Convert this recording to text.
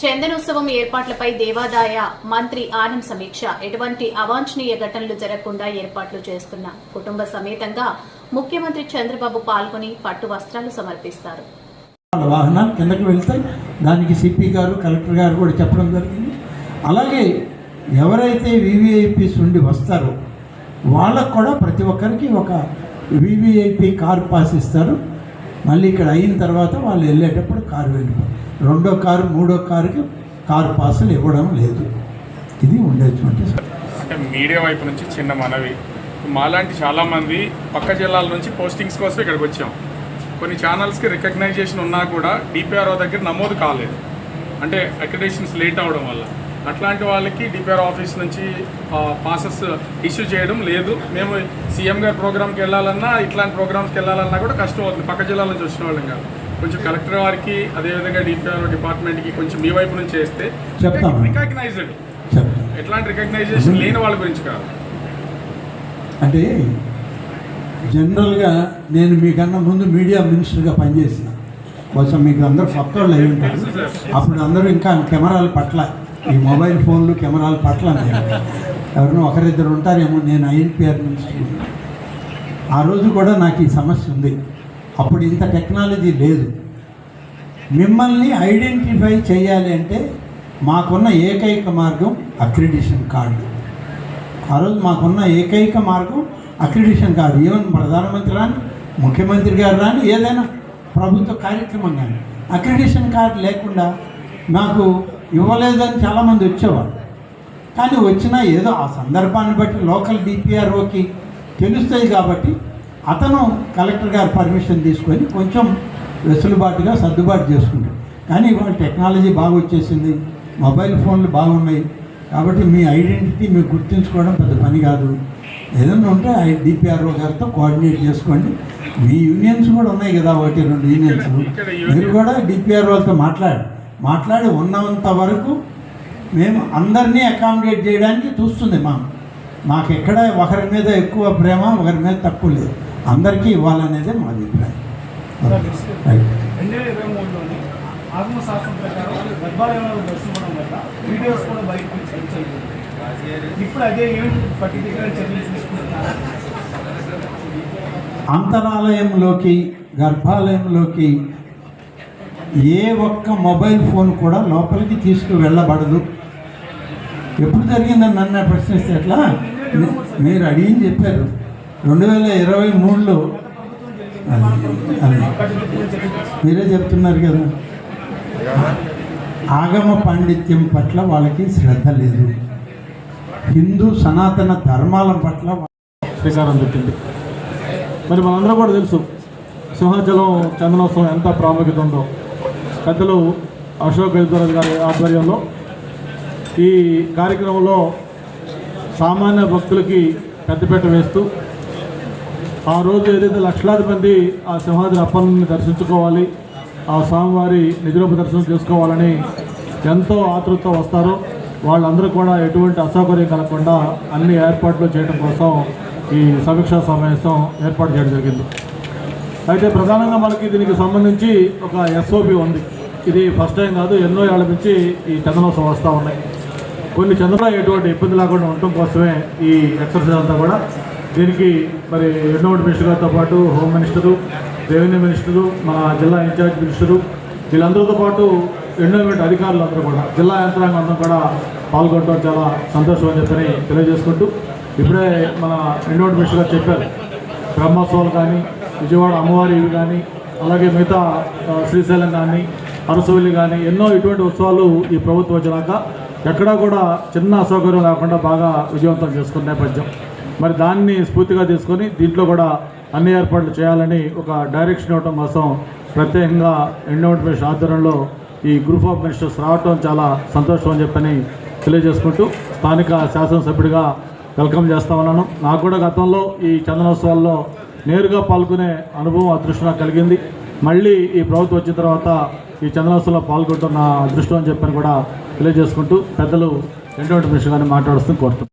చందనోత్సవం ఏర్పాట్లపై దేవాదాయ మంత్రి ఆనం సమీక్ష. ఎటువంటి అవాంఛనీయ ఘటనలు జరగకుండా ఏర్పాట్లు చేస్తున్న కుటుంబ సమేతంగా ముఖ్యమంత్రి చంద్రబాబు పాల్గొని పట్టు వస్త్రాలు సమర్పిస్తారు. వాళ్ళ వాహనాలు కిందకి వెళ్తాయి. దానికి సిపి గారు కలెక్టర్ గారు కూడా చెప్పడం జరిగింది. అలాగే ఎవరైతే వివిఐపీస్ ఉండి వస్తారో వాళ్ళకు కూడా ప్రతి ఒక్కరికి ఒక వివిఐపి కారు పాస్ ఇస్తారు. మళ్ళీ ఇక్కడ అయిన తర్వాత వాళ్ళు వెళ్ళేటప్పుడు కారు వెళ్ళిపోతారు రెండో కారు మూడో కారుకి కారు పాసులు ఇవ్వడం లేదు. ఇది ఉండేటువంటి అంటే మీడియా వైపు నుంచి చిన్న మనవి. మాలాంటి చాలామంది పక్క జిల్లాల నుంచి పోస్టింగ్స్ కోసం ఇక్కడికి వచ్చాం. కొన్ని ఛానల్స్కి రికగ్నైజేషన్ ఉన్నా కూడా డిపిఆర్ఓ దగ్గర నమోదు కాలేదు. అంటే అక్రిడేషన్స్ లేట్ అవడం వల్ల. అట్లాంటి వాళ్ళకి డిపిఆర్ ఆఫీస్ నుంచి పాసెస్ ఇష్యూ చేయడం లేదు. మేము సీఎం గారి ప్రోగ్రామ్కి వెళ్ళాలన్నా ఇట్లాంటి ప్రోగ్రామ్స్కి వెళ్ళాలన్నా కూడా కష్టం అవుతుంది. పక్క జిల్లాల నుంచి వచ్చిన వాళ్ళం కాదు. కొంచెం కలెక్టర్ వారికి అదేవిధంగా డిపిఆర్ డిపార్ట్మెంట్కి కొంచెం మీ వైపు నుంచి చేస్తే చెప్తాము. రికగ్నైజ్డ్ ఎట్లాంటి రికగ్నైజేషన్ లేని వాళ్ళ గురించి కాదు. అంటే జనరల్గా నేను మీకన్నా ముందు మీడియా మినిస్టర్గా పనిచేసిన. కొంచెం మీకు అందరూ కొత్త వాళ్ళు అయి ఉంటారు. అప్పుడు అందరూ ఇంకా కెమెరాల పట్ల. ఈ మొబైల్ ఫోన్లు కెమెరాల పట్ల ఎవరినో ఒకరిద్దరు ఉంటారేమో నేను ఐఎన్పిఆర్ మినిస్టర్ ఆ రోజు కూడా నాకు ఈ సమస్య ఉంది. అప్పుడు ఇంత టెక్నాలజీ లేదు. మిమ్మల్ని ఐడెంటిఫై చేయాలి అంటే మాకున్న ఏకైక మార్గం అక్రిడిషన్ కార్డు. ఆ రోజు మాకున్న ఏకైక మార్గం అక్రిడిషన్ కార్డు. ఈవెన్ ప్రధానమంత్రి రాని ముఖ్యమంత్రి గారు రాని ఏదైనా ప్రభుత్వ కార్యక్రమం కానీ అక్రిడిషన్ కార్డు లేకుండా నాకు ఇవ్వలేదని చాలామంది వచ్చేవారు కానీ వచ్చినా ఏదో ఆ సందర్భాన్ని బట్టి లోకల్ డిపిఆర్ఓకి తెలుస్తుంది కాబట్టి అతను కలెక్టర్ గారు పర్మిషన్ తీసుకొని కొంచెం వెసులుబాటుగా సర్దుబాటు చేసుకుంటాడు. కానీ ఇవాళ టెక్నాలజీ బాగా వచ్చేసింది మొబైల్ ఫోన్లు బాగున్నాయి కాబట్టి మీ ఐడెంటిటీ మీరు గుర్తుంచుకోవడం పెద్ద పని కాదు. ఏదైనా ఉంటే ఐ డిపిఆర్ఓ గారితో కోఆర్డినేట్ చేసుకోండి. మీ యూనియన్స్ కూడా ఉన్నాయి కదా ఒకటి రెండు యూనియన్స్. మీరు కూడా డిపిఆర్ఓతో మాట్లాడి మాట్లాడి ఉన్నంత వరకు మేము అందరినీ అకామిడేట్ చేయడానికి చూస్తుంది మా మాకు. ఎక్కడ ఒకరి మీద ఎక్కువ ప్రేమ ఒకరి మీద తక్కువ లేదు. అందరికీ ఇవ్వాలనేదే మా అభిప్రాయం. రైట్. రెండు వేల ఇరవై మూడులోని ఆత్మశాస్త్రం ప్రకారం గర్భాలయంలో దర్శించడం వల్ల వీడియోస్ కూడా బయటకు వచ్చి చర్చలు ఇప్పుడు అదే ఏమిటి పర్టికులర్ చర్యలు తీసుకుంటున్నారు. అంతరాలయంలోకి గర్భాలయంలోకి ఏ ఒక్క మొబైల్ ఫోన్ కూడా లోపలికి తీసుకు వెళ్ళబడదు ఎప్పుడు జరిగిందని నన్ను ప్రశ్నిస్తే ఎట్లా? మీరు అడిగింది చెప్పారు. రెండు వేల ఇరవై మూడులో మీరే చెప్తున్నారు కదా. ఆగమ పాండిత్యం పట్ల వాళ్ళకి శ్రద్ధ లేదు. హిందూ సనాతన ధర్మాల పట్ల శ్రీకారం చుట్టింది. మరి మనందరూ కూడా తెలుసు సింహాచలం చందనోత్సవం ఎంత ప్రాముఖ్యత ఉందో. పెద్దలు అశోక్ గజరాజ్ గారి ఆధ్వర్యంలో ఈ కార్యక్రమంలో సామాన్య భక్తులకి పెద్దపేట వేస్తూ ఆ రోజు ఏదైతే లక్షలాది మంది ఆ సింహాద్రి అప్పలని దర్శించుకోవాలి ఆ స్వామివారి నిజరూప దర్శనం చేసుకోవాలని ఎంతో ఆతృతతో వస్తారో. వాళ్ళందరూ కూడా ఎటువంటి అసౌకర్యం కలగకుండా అన్ని ఏర్పాట్లు చేయడం కోసం ఈ సమీక్షా సమావేశం ఏర్పాటు చేయడం జరిగింది. అయితే ప్రధానంగా మనకి దీనికి సంబంధించి ఒక ఎస్ఓపి ఉంది. ఇది ఫస్ట్ టైం కాదు ఎన్నో ఏళ్ళ నుంచి ఈ చందనోత్సవం వస్తూ ఉన్నాయి. కొన్ని చంద్రలో ఎటువంటి ఇబ్బంది లేకుండా ఉండటం కోసమే ఈ ఎక్సర్సైజ్ అంతా కూడా దీనికి మరి ఎండోమెంట్ మినిస్టర్ గారితో పాటు హోమ్ మినిస్టరు రెవెన్యూ మినిస్టరు మన జిల్లా ఇన్ఛార్జ్ మినిస్టరు వీళ్ళందరితో పాటు ఎండోమెంట్ అధికారులు అందరూ కూడా జిల్లా యంత్రాంగం అందరూ కూడా పాల్గొనడం చాలా సంతోషం అని చెప్పని తెలియజేసుకుంటూ ఇప్పుడే మన ఎండోమెంట్ మినిస్టర్ గారు చెప్పారు. బ్రహ్మోత్సవాలు కానీ విజయవాడ అమ్మవారి ఇవి కానీ అలాగే మిగతా శ్రీశైలం కానీ అరసవల్లి కానీ ఎన్నో ఇటువంటి ఉత్సవాలు ఈ ప్రభుత్వం వచ్చినాక ఎక్కడా కూడా చిన్న అసౌకర్యం లేకుండా బాగా విజయవంతం చేసుకున్న నేపథ్యం. మరి దాన్ని స్ఫూర్తిగా తీసుకొని దీంట్లో కూడా అన్ని ఏర్పాట్లు చేయాలని ఒక డైరెక్షన్ ఇవ్వడం కోసం ప్రత్యేకంగా ఎండోమెంట్ మినిస్టర్ ఆధ్వర్యంలో ఈ గ్రూప్ ఆఫ్ మినిస్టర్స్ రావటం చాలా సంతోషం అని చెప్పని తెలియజేసుకుంటూ స్థానిక శాసనసభ్యుడిగా వెల్కమ్ చేస్తా ఉన్నాను. నాకు కూడా గతంలో ఈ చందనోత్సవాల్లో నేరుగా పాల్గొనే అనుభవం అదృష్టం కలిగింది. మళ్ళీ ఈ ప్రభుత్వం వచ్చిన తర్వాత ఈ చందనోత్సవంలో పాల్గొంటున్న అదృష్టం అని చెప్పని కూడా తెలియజేసుకుంటూ పెద్దలు ఎండోమెంట్ మినిస్టర్ గారిని మాట్లాడుస్తూ కోరుతున్నాను.